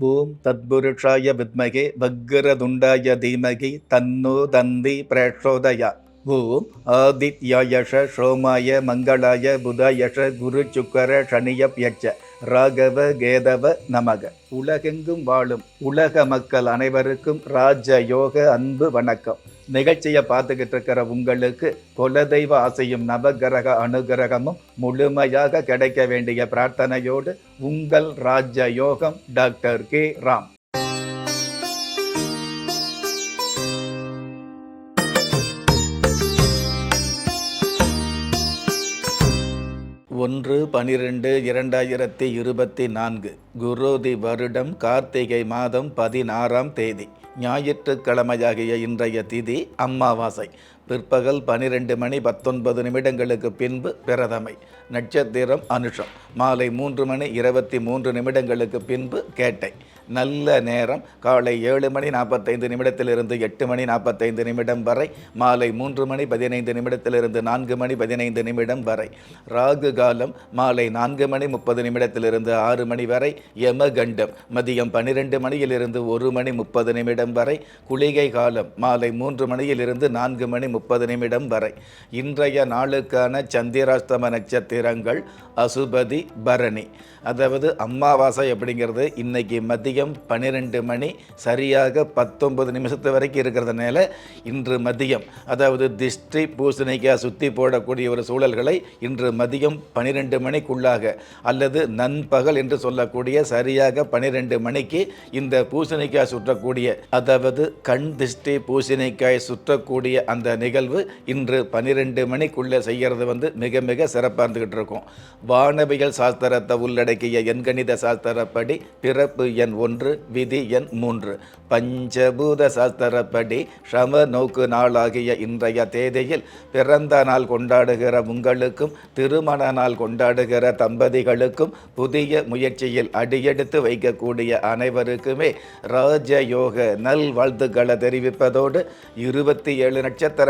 ஓம் தத்புருஷாய வித்மகே வக்ரதுண்டாய தீமகி தன்னோ தந்தி பிரேஷோதயா ஓம் ஆதித்யாயஷ சோமாய மங்களாய புதாயஷ குரு சுக்கர சனியப்யட்ச ராகவ கேதவ நமக. உலகெங்கும் வாழும் உலக மக்கள் அனைவருக்கும் ராஜ யோக அன்பு வணக்கம். நிகழ்ச்சியை பார்த்துக்கிட்டு இருக்கிற உங்களுக்கு குலதெய்வ ஆசையும் நவகிரக அனுகிரகமும் முழுமையாக கிடைக்க வேண்டிய பிரார்த்தனையோடு உங்கள் ராஜ யோகம் டாக்டர் கே. ராம். ஒன்று பனிரெண்டு இரண்டாயிரத்தி இருபத்தி நான்கு குரோதி வருடம் கார்த்திகை மாதம் பதினாறாம் தேதி ஞாயிற்றுக்கிழமையாகிய இன்றைய திதி அம்மாவாசை. பிற்பகல் பனிரெண்டு மணி பத்தொன்பது நிமிடங்களுக்கு பின்பு பிரதமை. நட்சத்திரம் அனுஷம். மாலை மூன்று மணி இருபத்தி மூன்று நிமிடங்களுக்கு பின்பு கேட்டை. நல்ல நேரம். காலை ஏழு மணி நாற்பத்தைந்து நிமிடத்திலிருந்து எட்டு மணி நாற்பத்தைந்து நிமிடம் வரை. மாலை மூன்று மணி பதினைந்து நிமிடத்திலிருந்து நான்கு மணி பதினைந்து நிமிடம் வரை. ராகு காலம். மாலை நான்கு மணி முப்பது நிமிடத்திலிருந்து ஆறு மணி வரை. யமகண்டம். மதியம் பன்னிரெண்டு மணியிலிருந்து ஒரு மணி முப்பது நிமிடம் வரை. குளிகை காலம். மாலை மூன்று மணியிலிருந்து நான்கு மணி முப்பது நிமிடம் வரை. இன்றைய நாளுக்கான சந்திராஷ்டம நட்சத்திரங்கள் அசுபதி பரணி. அதாவது அம்மாவாசை அப்படிங்கிறது இன்றைக்கி மதியம் பன்னிரெண்டு மணி சரியாக பத்தொன்பது நிமிஷத்து வரைக்கும் இருக்கிறதுனால இன்று மதியம் அதாவது திஷ்டி பூசணிக்காய் சுற்றி போடக்கூடிய ஒரு சூழல்களை இன்று மதியம் பன்னிரெண்டு மணிக்குள்ளாக அல்லது நண்பகல் என்று சொல்லக்கூடிய சரியாக பன்னிரெண்டு மணிக்கு இந்த பூசணிக்காய் சுற்றக்கூடிய அதாவது கண் திஷ்டி பூசணிக்காய் சுற்றக்கூடிய அந்த நிகழ்வு இன்று பன்னிரெண்டு மணிக்குள்ளே செய்கிறது வந்து மிக மிக சிறப்பாக இருந்துக்கிட்டு இருக்கும். வானவியல் சாஸ்திரத்தை உள்ளடக்கிய எண்கணித சாஸ்திரப்படி பிறப்பு எண் ஒன்று விதி எண் மூன்று. பஞ்சபூத சாஸ்திரப்படி சம நோக்கு நாளாகிய இன்றைய தேதியில் பிறந்த நாள் கொண்டாடுகிற உங்களுக்கும் திருமண நாள் கொண்டாடுகிற தம்பதிகளுக்கும் புதிய முயற்சியில் அடியெடுத்து வைக்கக்கூடிய அனைவருக்குமே ராஜயோக நல்வாழ்த்துக்களை தெரிவிப்பதோடு இருபத்தி ஏழு நட்சத்திர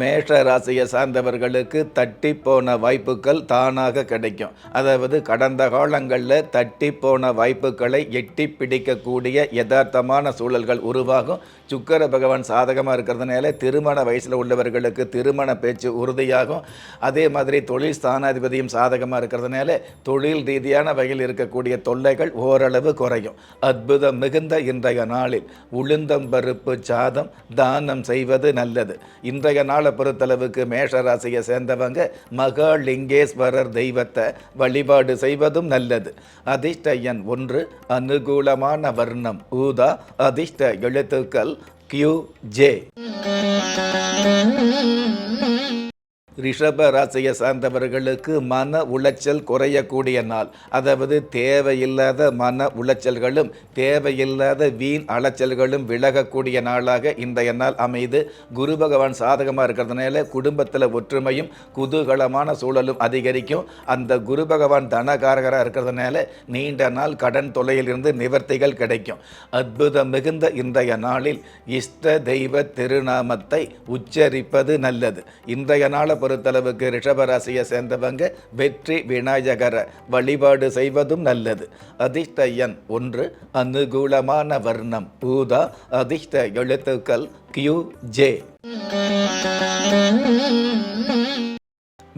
மேஷ ராசியை சார்ந்தவர்களுக்கு தட்டி போன வாய்ப்புகள் தானாக கிடைக்கும். அதாவது கடந்த காலங்களில் தட்டி போன வாய்ப்புகளை எட்டி பிடிக்கக்கூடிய யதார்த்தமான சூழல்கள் உருவாகும். சுக்கர பகவான் சாதகமாக இருக்கிறதுனால திருமண வயசில் உள்ளவர்களுக்கு திருமண பேச்சு உறுதியாகும். அதே மாதிரி தொழில் ஸ்தானாதிபதியும் சாதகமாக இருக்கிறதுனால தொழில் ரீதியான வகையில் இருக்கக்கூடிய தொல்லைகள் ஓரளவு குறையும். அற்புதம் மிகுந்த இன்றைய நாளில் உளுந்தம்பருப்பு சாதம் தானம் செய்வது நல்லது. இன்றைய நாள் பொறுத்தளவுக்கு மேஷ ராசியை சேர்ந்தவங்க மகாலிங்கேஸ்வரர் தெய்வத்தை வழிபாடு செய்வதும் நல்லது. அதிர்ஷ்ட எண் ஒன்று அனுகூலமான வர்ணம். ஊதா அதிர்ஷ்ட எழுத்துக்கள் கியூ ஜே ரிஷப ராசியை சார்ந்தவர்களுக்கு மன உளைச்சல் குறையக்கூடிய நாள். அதாவது தேவையில்லாத மன உளைச்சல்களும் தேவையில்லாத வீண் அலைச்சல்களும் விலகக்கூடிய நாளாக இன்றைய நாள் அமைது குரு பகவான் சாதகமாக இருக்கிறதுனால குடும்பத்தில் ஒற்றுமையும் குதூகலமான சூழலும் அதிகரிக்கும். அந்த குரு பகவான் தனகாரகராக இருக்கிறதுனால நீண்ட நாள் கடன் தொலையிலிருந்து நிவர்த்திகள் கிடைக்கும். அற்புதம் மிகுந்த இன்றைய நாளில் இஷ்ட தெய்வ திருநாமத்தை உச்சரிப்பது நல்லது. இன்றைய நாளை பொறுத்தளவுக்கு ரிஷபராசியை சேர்ந்தவங்க வெற்றி விநாயகரை வழிபாடு செய்வதும் நல்லது. அதிர்ஷ்ட எண் ஒன்று அனுகூலமான வர்ணம். பூதா அதிர்ஷ்ட எழுத்துக்கள் கியூ ஜே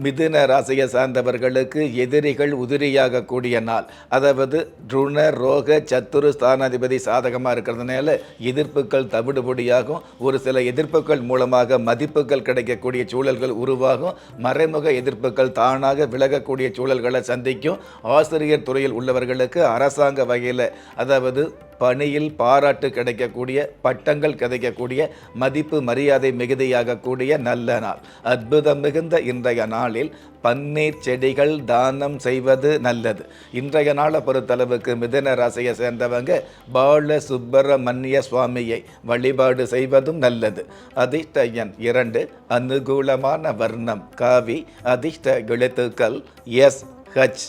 மிதுன ராசியை சார்ந்தவர்களுக்கு எதிரிகள் உதிரியாக கூடிய நாள். அதாவது ருண ரோக சத்துரு ஸ்தானாதிபதி சாதகமாக இருக்கிறதுனால எதிர்ப்புகள் தவிடுபடியாகும். ஒரு சில எதிர்ப்புகள் மூலமாக மதிப்புகள் கிடைக்கக்கூடிய சூழல்கள் உருவாகும். மறைமுக எதிர்ப்புகள் தானாக விலகக்கூடிய சூழல்களை சந்திக்கும். ஆசிரியர் துறையில் உள்ளவர்களுக்கு அரசாங்க வகையில் அதாவது பணியில் பாராட்டு கிடைக்கக்கூடிய பட்டங்கள் கிடைக்கக்கூடிய மதிப்பு மரியாதை மிகுதியாகக்கூடிய நல்ல நாள். அற்புதம் மிகுந்த இன்றைய நாளில் பன்னீர் செடிகள் தானம் செய்வது நல்லது. இன்றைய நாளை பொறுத்தளவுக்கு மிதன ராசியை சேர்ந்தவங்க பால சுப்பிரமணிய சுவாமியை வழிபாடு செய்வதும் நல்லது. அதிர்ஷ்ட எண் இரண்டு அனுகூலமான வர்ணம். காவி அதிர்ஷ்ட எழுத்துக்கள் எஸ் ஹச்.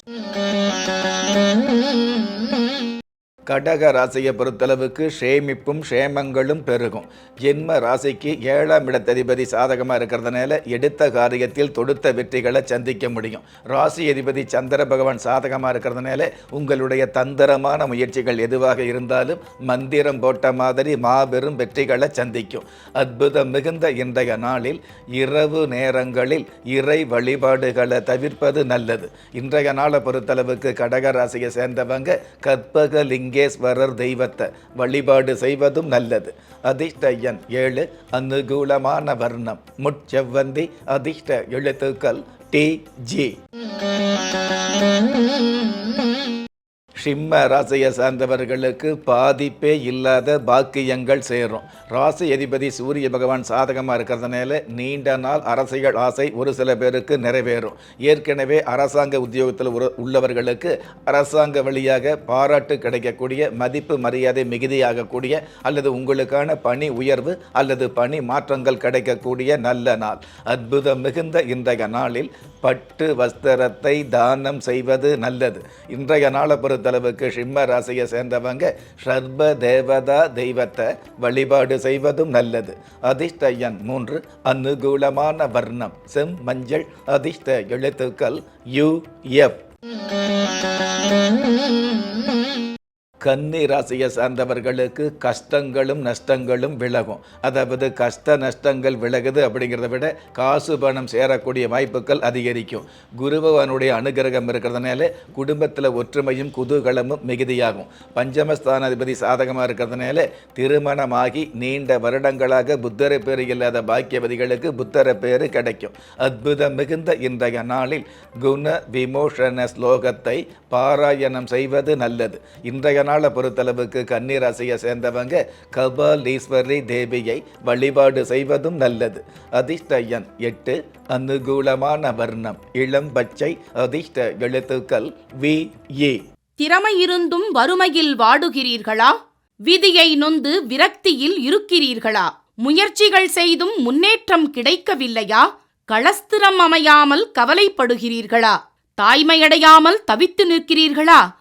கடக ராசியை பொறுத்தளவுக்கு சேமிப்பும் சேமங்களும் பெருகும். ஜென்ம ராசிக்கு ஏழாம் இடத்ததிபதி சாதகமாக இருக்கிறதுனால எடுத்த காரியத்தில் தொடுத்த வெற்றிகளை சந்திக்க முடியும். ராசி அதிபதி சந்திர பகவான் சாதகமாக இருக்கிறதுனால உங்களுடைய தந்திரமான முயற்சிகள் எதுவாக இருந்தாலும் மந்திரம் போட்ட மாதிரி மாபெரும் வெற்றிகளை சந்திக்கும். அற்புதம் மிகுந்த இன்றைய நாளில் இரவு நேரங்களில் இறை வழிபாடுகளை தவிர்ப்பது நல்லது. இன்றைய நாளை பொறுத்தளவுக்கு கடக ராசியை சேர்ந்தவங்க கற்பக லிங்கேஸ்வரர் தெய்வத்தை வழிபாடு செய்வதும் நல்லது. அதிர்ஷ்டயன் ஏழு அனுகூலமான வர்ணம். முட்செவ்வந்தி அதிர்ஷ்ட எழுத்துக்கள் டி ஜி. சிம்ம ராசியை சார்ந்தவர்களுக்கு பாதிப்பே இல்லாத பாக்கியங்கள் சேரும். ராசி அதிபதி சூரிய பகவான் சாதகமாக இருக்கிறதுனால நீண்ட நாள் அரசியல் ஆசை ஒரு சில பேருக்கு நிறைவேறும். ஏற்கனவே அரசாங்க உத்தியோகத்தில் உள்ளவர்களுக்கு அரசாங்க வழியாக பாராட்டு கிடைக்கக்கூடிய மதிப்பு மரியாதை மிகுதியாகக்கூடிய அல்லது உங்களுக்கான பணி உயர்வு அல்லது பணி மாற்றங்கள் கிடைக்கக்கூடிய நல்ல நாள். அற்புதம் மிகுந்த இன்றைய நாளில் பட்டு வஸ்திரத்தை தானம் செய்வது நல்லது. இன்றைய நாளை பொறுத்த அளவுக்கு சிம்ம ராசியை சேர்ந்தவங்க சர்வ தேவதா தெய்வத்தை வழிபாடு செய்வதும் நல்லது. அதிர்ஷ்ட எண் மூன்று அனுகூலமான வர்ணம். செம் மஞ்சள் அதிர்ஷ்ட எழுத்துக்கள் யு எஃப். கன்னி ராசியை சார்ந்தவர்களுக்கு கஷ்டங்களும் நஷ்டங்களும் விலகும். அதாவது கஷ்ட நஷ்டங்கள் விலகுது அப்படிங்கிறத விட காசு பணம் சேரக்கூடிய வாய்ப்புகள் அதிகரிக்கும். குருபவனுடைய அனுகிரகம் இருக்கிறதுனால குடும்பத்தில் ஒற்றுமையும் குதூகலமும் மிகுதியாகும். பஞ்சமஸ்தானாதிபதி சாதகமாக இருக்கிறதுனால திருமணமாகி நீண்ட வருடங்களாக புத்தர பேர் இல்லாத பாக்கியவதிகளுக்கு புத்தர பேர் கிடைக்கும். அற்புதம் மிகுந்த இன்றைய நாளில் குண விமோஷன ஸ்லோகத்தை பாராயணம் செய்வது நல்லது. இன்றைய நாள் பொறுத்தளவுக்கு கன்னிராசியை சேர்ந்தவங்க கபாலீஸ்வரி தேவியை வழிபாடு செய்வதும் நல்லது. அதிர்ஷ்டயன் எட்டு அனுகூலமான வர்ணம். இளம் பச்சை அதிர்ஷ்ட எழுத்துக்கள் வி ஏ. திறமை இருந்தும் வறுமையில் வாடுகிறீர்களா? விதியை நொந்து விரக்தியில் இருக்கிறீர்களா? முயற்சிகள் செய்தும் முன்னேற்றம் கிடைக்கவில்லையா? களஸ்திரம் அமையாமல் கவலைப்படுகிறீர்களா? தாய்மையடையாமல் தவித்து நிற்கிறீர்களா?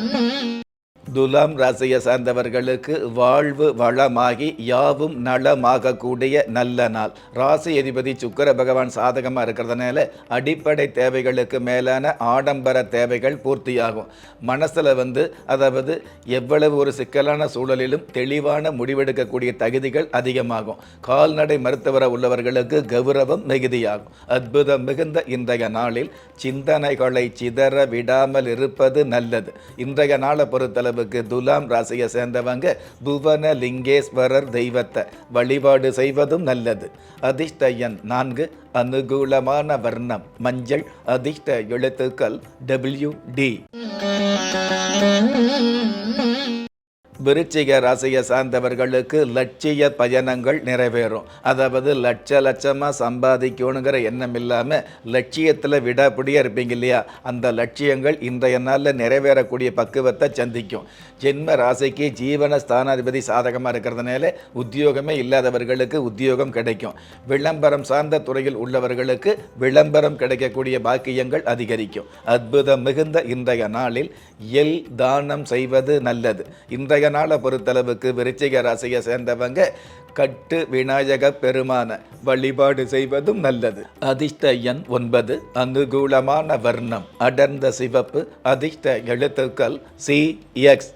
துலாம் ராசியை சார்ந்தவர்களுக்கு வாழ்வு வளமாகி யாவும் நலமாகக்கூடிய நல்ல நாள். ராசி அதிபதி சுக்கிர பகவான் சாதகமாக இருக்கிறதுனால அடிப்படை தேவைகளுக்கு மேலான ஆடம்பர தேவைகள் பூர்த்தியாகும். மனசில் வந்து அதாவது எவ்வளவு ஒரு சிக்கலான சூழலிலும் தெளிவான முடிவெடுக்கக்கூடிய தகுதிகள் அதிகமாகும். கால்நடை மருத்துவர உள்ளவர்களுக்கு கௌரவம் மிகுதியாகும். அற்புதம் மிகுந்த இன்றைய நாளில் சிந்தனைகளை சிதற விடாமல் இருப்பது நல்லது. இன்றைய நாளை பொறுத்தளவு பொறுத்தளவுக்கு துலாம் ராசியை சேர்ந்தவங்க புவன லிங்கேஸ்வரர் தெய்வத்தை வழிபாடு செய்வதும் நல்லது. அதிர்ஷ்டயன் நான்கு அனுகூலமான வர்ணம். மஞ்சள் அதிர்ஷ்ட எழுத்துக்கள் டபிள்யூ டி விருச்சிக ராசியை சார்ந்தவர்களுக்கு லட்சிய பயணங்கள் நிறைவேறும். அதாவது லட்ச லட்சமாக சம்பாதிக்கணுங்கிற எண்ணம் இல்லாமல் லட்சியத்தில் விடாப்பிடியாக இருப்பீங்க இல்லையா? அந்த லட்சியங்கள் இன்றைய நாளில் நிறைவேறக்கூடிய பக்குவத்தை சந்திக்கும். ஜென்ம ராசிக்கு ஜீவன ஸ்தானாதிபதி சாதகமாக இருக்கிறதுனால உத்தியோகமே இல்லாதவர்களுக்கு உத்தியோகம் கிடைக்கும். விளம்பரம் சார்ந்த துறையில் உள்ளவர்களுக்கு விளம்பரம் கிடைக்கக்கூடிய பாக்கியங்கள் அதிகரிக்கும். அற்புதம் மிகுந்த இன்றைய நாளில் எல் தானம் செய்வது நல்லது. இன்றைய நாளை பொறுத்தளவுக்கு விருச்சிக ராசியை சேர்ந்தவங்க கட்டு விநாயக பெருமான வழிபாடு செய்வதும் நல்லது. அதிர்ஷ்ட எண் ஒன்பது அனுகூலமான வர்ணம் அடர்ந்த சிவப்பு அதிர்ஷ்ட எழுத்துக்கள் சி எக்ஸ்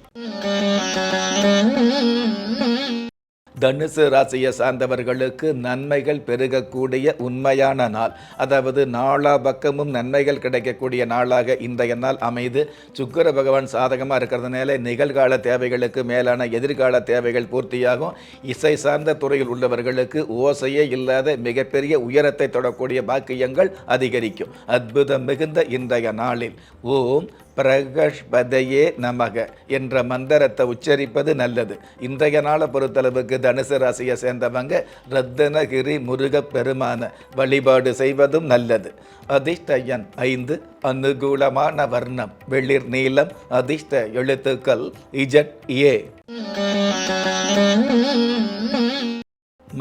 தனுசு ராசியை சார்ந்தவர்களுக்கு நன்மைகள் பெருகக்கூடிய உண்மையான நாள். அதாவது நாலா பக்கமும் நன்மைகள் கிடைக்கக்கூடிய நாளாக இன்றைய நாள் அமைது. சுக்கர பகவான் சாதகமாக இருக்கிறதுனால நிகழ்கால தேவைகளுக்கு மேலான எதிர்கால தேவைகள் பூர்த்தியாகும். இசை சார்ந்த துறையில் உள்ளவர்களுக்கு ஓசையே இல்லாத மிகப்பெரிய உயரத்தை தொடக்கூடிய பாக்கியங்கள் அதிகரிக்கும். அற்புதம் மிகுந்த இன்றைய நாளில். ஓம் பிரகஷ்பதையே நமக என்ற மந்திரத்தை உச்சரிப்பது நல்லது. இன்றைய நாளை பொறுத்தளவுக்கு தனுசு ராசியை சேர்ந்தவங்க ரத்தனகிரி முருகப் பெருமான வழிபாடு செய்வதும் நல்லது. அதிர்ஷ்டயன் ஐந்து அனுகூலமான வர்ணம் வெளிர் நீளம் அதிர்ஷ்ட எழுத்துக்கள் இஜட் ஏ.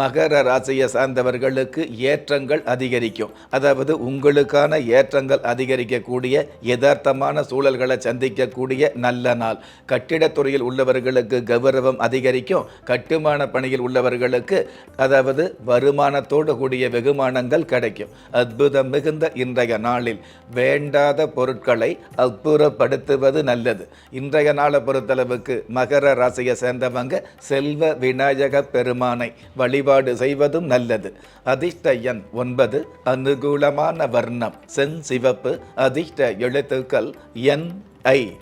மகர ராசியை சார்ந்தவர்களுக்கு ஏற்றங்கள் அதிகரிக்கும். அதாவது உங்களுக்கான ஏற்றங்கள் அதிகரிக்கக்கூடிய யதார்த்தமான சூழல்களை சந்திக்கக்கூடிய நல்ல நாள். கட்டிடத்துறையில் உள்ளவர்களுக்கு கௌரவம் அதிகரிக்கும். கட்டுமான பணியில் உள்ளவர்களுக்கு அதாவது வருமானத்தோடு கூடிய வெகுமானங்கள் கிடைக்கும். அற்புதம் மிகுந்த இன்றைய நாளில் வேண்டாத பொருட்களை அப்புறப்படுத்துவது நல்லது. இன்றைய நாளை பொறுத்தளவுக்கு மகர ராசியை சேர்ந்தவங்க செல்வ விநாயக பெருமானை வழி வழிபாடு செய்வதும் நல்லது. அதிர்ஷ்ட எண் ஒன்பது அனுகூலமான வர்ணம். சென் சிவப்பு அதிர்ஷ்ட எழுத்துக்கள் என் ஐ.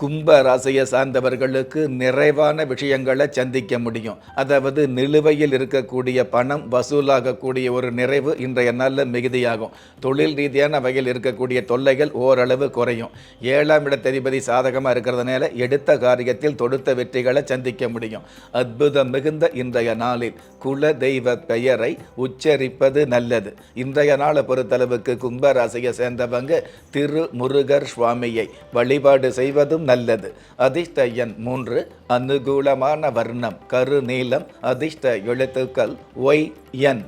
கும்ப ராசியை சார்ந்தவர்களுக்கு நிறைவான விஷயங்களை சந்திக்க முடியும். அதாவது நிலுவையில் இருக்கக்கூடிய பணம் வசூலாகக்கூடிய ஒரு நிறைவு இன்றைய நாளில் மிகுதியாகும். தொழில் ரீதியான வகையில் இருக்கக்கூடிய தொல்லைகள் ஓரளவு குறையும். ஏழாம் இடத்ததிபதி சாதகமாக இருக்கிறதுனால எடுத்த காரியத்தில் தொடுத்த வெற்றிகளை சந்திக்க முடியும். அற்புதம் மிகுந்த இன்றைய நாளில் குல தெய்வ பெயரை உச்சரிப்பது நல்லது. இன்றைய நாளை பொறுத்தளவுக்கு கும்ப ராசியை சேர்ந்தவங்க திரு முருகர் சுவாமியை வழிபாடு செய்வதும் நல்லது. அதிர்ஷ்ட எண் மூன்று அனுகூலமான வர்ணம் கருநீலம் அதிர்ஷ்ட எழுத்துக்கள் ஒய் என்.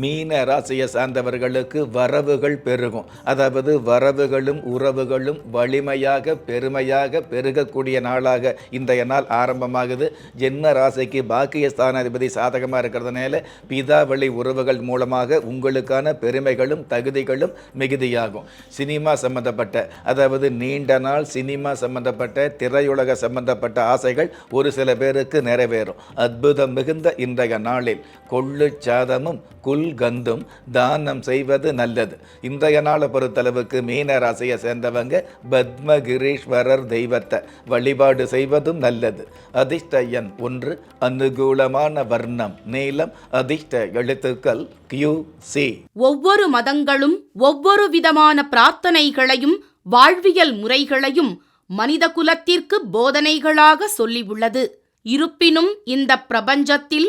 மீன ராசியை சார்ந்தவர்களுக்கு வரவுகள் பெருகும். அதாவது வரவுகளும் உறவுகளும் வலிமையாக பெருமையாக பெருகக்கூடிய நாளாக இன்றைய நாள் ஆரம்பமாகுது. ஜென்ம ராசிக்கு பாக்கிய ஸ்தானாதிபதி சாதகமாக இருக்கிறதுனால பிதாவளி உறவுகள் மூலமாக உங்களுக்கான பெருமைகளும் தகுதிகளும் மிகுதியாகும். சினிமா சம்பந்தப்பட்ட அதாவது நீண்ட நாள் சினிமா சம்பந்தப்பட்ட திரையுலக சம்பந்தப்பட்ட ஆசைகள் ஒரு சில பேருக்கு நிறைவேறும். அற்புதம் மிகுந்த இன்றைய நாளில் கொள்ளு சாதமும் குல் கந்தும் தானம் செய்வது நல்லது. இன்றைய நாளை பொறுத்தளவுக்கு மீன ராசியை சேர்ந்தவங்க பத்மகிரீஸ்வரர் தெய்வத்தை வழிபாடு செய்வதும் நல்லது. அதிர்ஷ்ட எண் ஒன்று அனுகூலமான வர்ணம். நீளம் அதிர்ஷ்ட எழுத்துக்கள் கியூ சி ஒவ்வொரு மதங்களும் ஒவ்வொரு விதமான பிரார்த்தனைகளையும் வாழ்வியல் முறைகளையும் மனித குலத்திற்கு போதனைகளாக சொல்லியுள்ளது இருப்பினும் இந்த பிரபஞ்சத்தில்